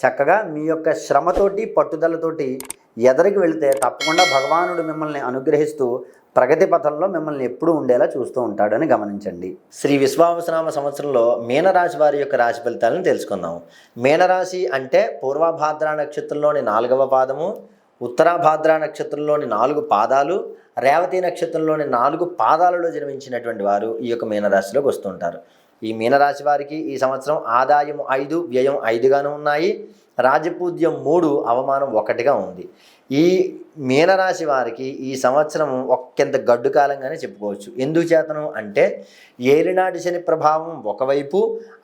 చక్కగా మీ యొక్క శ్రమతోటి పట్టుదలతోటి ఎదరికి వెళితే తప్పకుండా భగవానుడు మిమ్మల్ని అనుగ్రహిస్తూ ప్రగతి పథంలో మిమ్మల్ని ఎప్పుడూ ఉండేలా చూస్తూ ఉంటాడని గమనించండి. శ్రీ విశ్వావసనామ సంవత్సరంలో మీనరాశి వారి యొక్క రాశి ఫలితాలను తెలుసుకుందాం. మీనరాశి అంటే పూర్వభాద్ర నక్షత్రంలోని నాలుగవ పాదము ఉత్తరాభాద్ర నక్షత్రంలోని నాలుగు పాదాలు రేవతి నక్షత్రంలోని నాలుగు పాదాలలో జన్మించినటువంటి వారు ఈ యొక్క మీనరాశిలోకి వస్తుంటారు ఈ మీనరాశి వారికి ఈ సంవత్సరం ఆదాయం ఐదు వ్యయం ఐదుగాను ఉన్నాయి. రాజపూజ్యం మూడు అవమానం ఒకటిగా ఉంది. ఈ మీనరాశి వారికి ఈ సంవత్సరం ఒక్కంత గడ్డు కాలంగానే చెప్పుకోవచ్చు. ఎందుకు చేతను అంటే ఏలినాటి శని ప్రభావం ఒకవైపు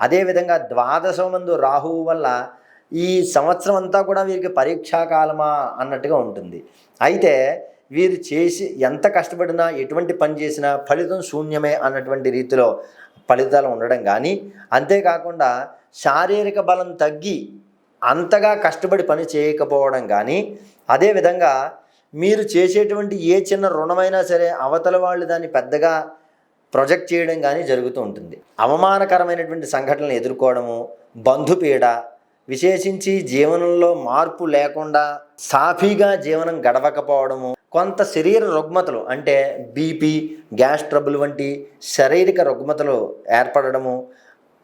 అదేవిధంగా ద్వాదశం మందు రాహువు వల్ల ఈ సంవత్సరం అంతా కూడా వీరికి పరీక్షాకాలమా అన్నట్టుగా ఉంటుంది. అయితే వీరు చేసి ఎంత కష్టపడినా ఎటువంటి పని చేసినా ఫలితం శూన్యమే అన్నటువంటి రీతిలో ఫలితాలు ఉండడం కానీ అంతేకాకుండా శారీరక బలం తగ్గి అంతగా కష్టపడి పని చేయకపోవడం కానీ అదేవిధంగా మీరు చేసేటువంటి ఏ చిన్న రుణమైనా సరే అవతల వాళ్ళు దాన్ని పెద్దగా ప్రొజెక్ట్ చేయడం కానీ జరుగుతూ ఉంటుంది. అవమానకరమైనటువంటి సంఘటనలు ఎదుర్కోవడము బంధుపీడ విశేషించి జీవనంలో మార్పు లేకుండా సాఫీగా జీవనం గడవకపోవడము కొంత శరీర రుగ్మతలు అంటే బీపీ గ్యాస్ ట్రబుల్ వంటి శారీరక రుగ్మతలు ఏర్పడడము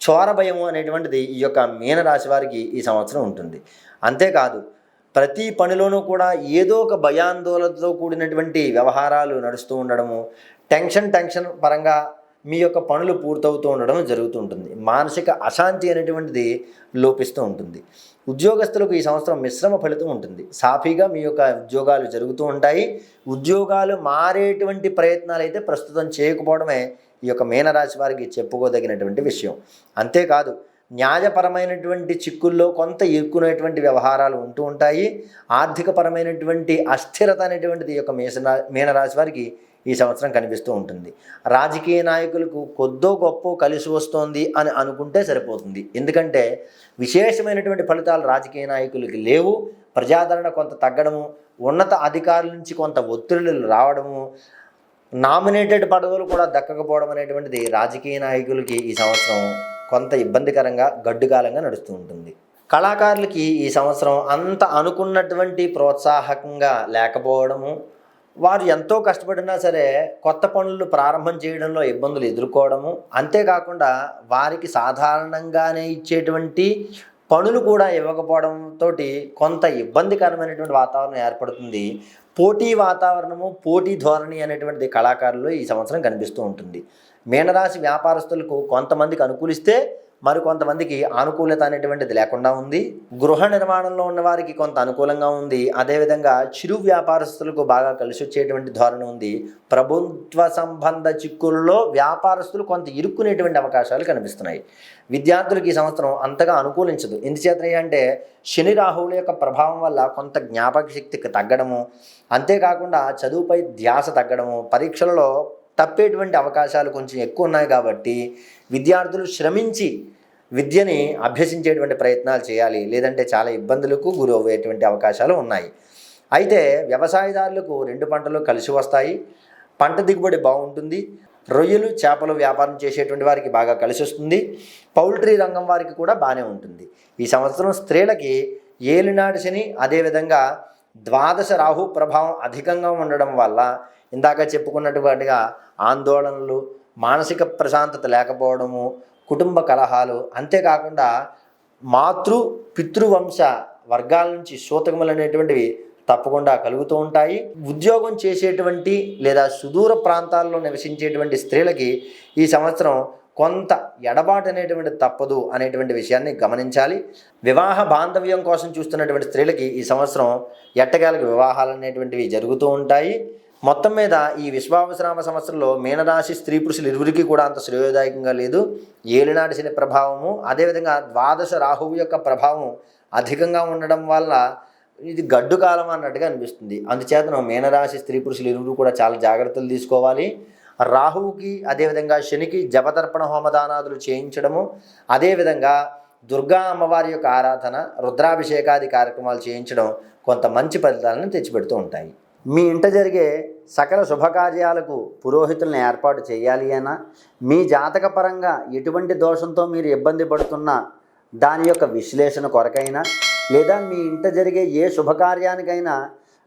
చోర భయము అనేటువంటిది ఈ యొక్క మీనరాశి వారికి ఈ సంవత్సరం ఉంటుంది. అంతేకాదు ప్రతి పనిలోనూ కూడా ఏదో ఒక భయాందోళనతో కూడినటువంటి వ్యవహారాలు నడుస్తూ ఉండడము టెన్షన్ టెన్షన్ పరంగా మీ యొక్క పనులు పూర్తవుతూ ఉండడం జరుగుతూ ఉంటుంది మానసిక అశాంతి అనేటువంటిది లోపిస్తూ ఉంటుంది. ఉద్యోగస్తులకు ఈ సంవత్సరం మిశ్రమ ఫలితం ఉంటుంది. సాఫీగా మీ యొక్క ఉద్యోగాలు జరుగుతూ ఉంటాయి. ఉద్యోగాలు మారేటువంటి ప్రయత్నాలు అయితే ప్రస్తుతం చేయకపోవడమే ఈ యొక్క మీనరాశి వారికి చెప్పుకోదగినటువంటి విషయం. అంతేకాదు న్యాయపరమైనటువంటి చిక్కుల్లో కొంత ఇరుక్కునేటువంటి వ్యవహారాలు ఉంటూ ఉంటాయి. ఆర్థికపరమైనటువంటి అస్థిరత అనేటువంటిది ఈ యొక్క మేష మీనరాశి వారికి ఈ సంవత్సరం కనిపిస్తూ ఉంటుంది. రాజకీయ నాయకులకు కొద్దో గొప్ప కలిసి వస్తోంది అని అనుకుంటే సరిపోతుంది. ఎందుకంటే విశేషమైనటువంటి ఫలితాలు రాజకీయ నాయకులకి లేవు. ప్రజాదరణ కొంత తగ్గడము ఉన్నత అధికారుల నుంచి కొంత ఒత్తిడులు రావడము నామినేటెడ్ పదవులు కూడా దక్కకపోవడం అనేటువంటిది రాజకీయ నాయకులకి ఈ సంవత్సరం కొంత ఇబ్బందికరంగా గడ్డుకాలంగా నడుస్తూ ఉంటుంది. కళాకారులకి ఈ సంవత్సరం అంత అనుకున్నటువంటి ప్రోత్సాహకంగా లేకపోవడము వారు ఎంతో కష్టపడినా సరే కొత్త పనులు ప్రారంభం చేయడంలో ఇబ్బందులు ఎదుర్కోవడము అంతేకాకుండా వారికి సాధారణంగానే ఇచ్చేటువంటి పనులు కూడా ఇవ్వకపోవడంతో కొంత ఇబ్బందికరమైనటువంటి వాతావరణం ఏర్పడుతుంది. పోటీ వాతావరణము పోటీ ధోరణి అనేటువంటిది కళాకారులు ఈ సంవత్సరం కనిపిస్తూ ఉంటుంది. మీనరాశి వ్యాపారస్తులకు కొంతమందికి అనుకూలిస్తే మరి కొంతమందికి ఆనుకూలత అనేటువంటిది లేకుండా ఉంది. గృహ నిర్మాణంలో ఉన్న వారికి కొంత అనుకూలంగా ఉంది. అదేవిధంగా చిరు వ్యాపారస్తులకు బాగా కలిసి వచ్చేటువంటి ధోరణి ఉంది. ప్రభుత్వ సంబంధ చిక్కుల్లో వ్యాపారస్తులు కొంత ఇరుక్కునేటువంటి అవకాశాలు కనిపిస్తున్నాయి. విద్యార్థులకు ఈ సంవత్సరం అంతగా అనుకూలించదు. ఎందుచేత అంటే శని రాహువుల యొక్క ప్రభావం వల్ల కొంత జ్ఞాపక శక్తికి తగ్గడము అంతేకాకుండా చదువుపై ధ్యాస తగ్గడము పరీక్షలలో తప్పేటువంటి అవకాశాలు కొంచెం ఎక్కువ ఉన్నాయి కాబట్టి విద్యార్థులు శ్రమించి విద్యని అభ్యసించేటువంటి ప్రయత్నాలు చేయాలి. లేదంటే చాలా ఇబ్బందులకు గురి అయ్యేటువంటి అవకాశాలు ఉన్నాయి. అయితే వ్యవసాయదారులకు రెండు పంటలు కలిసి వస్తాయి. పంట దిగుబడి బాగుంటుంది. రొయ్యలు చేపలు వ్యాపారం చేసేటువంటి వారికి బాగా కలిసి వస్తుంది. పౌల్ట్రీ రంగం వారికి కూడా బాగానే ఉంటుంది. ఈ సంవత్సరం స్త్రీలకి ఏలినాడు శని అదేవిధంగా ద్వాదశ రాహు ప్రభావం అధికంగా ఉండడం వల్ల ఇందాక చెప్పుకున్నటువంటిగా ఆందోళనలు మానసిక ప్రశాంతత లేకపోవడము కుటుంబ కలహాలు అంతేకాకుండా మాతృ పితృవంశ వర్గాల నుంచి సూతకములు అనేటువంటివి తప్పకుండా కలుగుతూ ఉంటాయి. ఉద్యోగం చేసేటువంటి లేదా సుదూర ప్రాంతాల్లో నివసించేటువంటి స్త్రీలకి ఈ సంవత్సరం కొంత ఎడబాటు అనేటువంటి తప్పదు అనేటువంటి విషయాన్ని గమనించాలి. వివాహ బాంధవ్యం కోసం చూస్తున్నటువంటి స్త్రీలకి ఈ సంవత్సరం ఎట్టగాలకు వివాహాలు అనేటువంటివి జరుగుతూ ఉంటాయి. మొత్తం మీద ఈ విశ్వావసరామ సంవత్సరంలో మీనరాశి స్త్రీ పురుషులు ఇరువురికి కూడా అంత శ్రేయోదాయకంగా లేదు. ఏలినాటి శని ప్రభావము అదేవిధంగా ద్వాదశ రాహువు యొక్క ప్రభావం అధికంగా ఉండడం వల్ల ఇది గడ్డు కాలం అన్నట్టుగా అనిపిస్తుంది. అందుచేతను మీనరాశి స్త్రీ పురుషులు ఇరువురు కూడా చాలా జాగ్రత్తలు తీసుకోవాలి. రాహువుకి అదేవిధంగా శనికి జపతర్పణ హోమదానాదులు చేయించడము అదేవిధంగా దుర్గా అమ్మవారి యొక్క ఆరాధన రుద్రాభిషేకాది కార్యక్రమాలు చేయించడం కొంత మంచి ఫలితాలను తెచ్చిపెడుతూ ఉంటాయి. మీ ఇంట జరిగే సకల శుభకార్యాలకు పురోహితులను ఏర్పాటు చేయాలి అయినా మీ జాతకపరంగా ఎటువంటి దోషంతో మీరు ఇబ్బంది పడుతున్నా దాని యొక్క విశ్లేషణ కొరకైనా లేదా మీ ఇంట జరిగే ఏ శుభకార్యానికైనా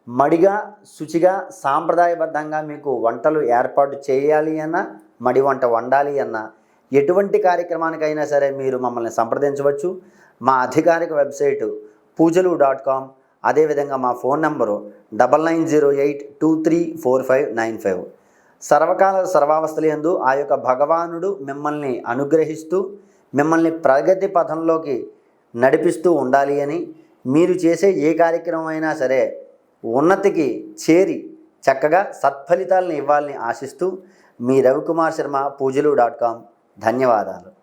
మడిగా శుచిగా సాంప్రదాయబద్ధంగా మీకు వంటలు ఏర్పాటు చేయాలి అన్నా మడి వంట వండాలి అన్నా ఎటువంటి కార్యక్రమానికైనా సరే మీరు మమ్మల్ని సంప్రదించవచ్చు. మా అధికారిక వెబ్సైటు పూజలు డాట్ కామ్ అదేవిధంగా మా phone number double nine zero eight two three four five nine five. సర్వకాల సర్వావస్థలందు ఆ యొక్క భగవానుడు మిమ్మల్ని అనుగ్రహిస్తూ మిమ్మల్ని ప్రగతి పథంలోకి నడిపిస్తూ ఉండాలి అని మీరు చేసే ఏ కార్యక్రమం అయినా సరే ఉన్నతికి చేరి చక్కగా సత్ఫలితాలను ఇవ్వాలని ఆశిస్తూ మీ రవికుమార్ శర్మ పూజలు డాట్ కామ్. ధన్యవాదాలు.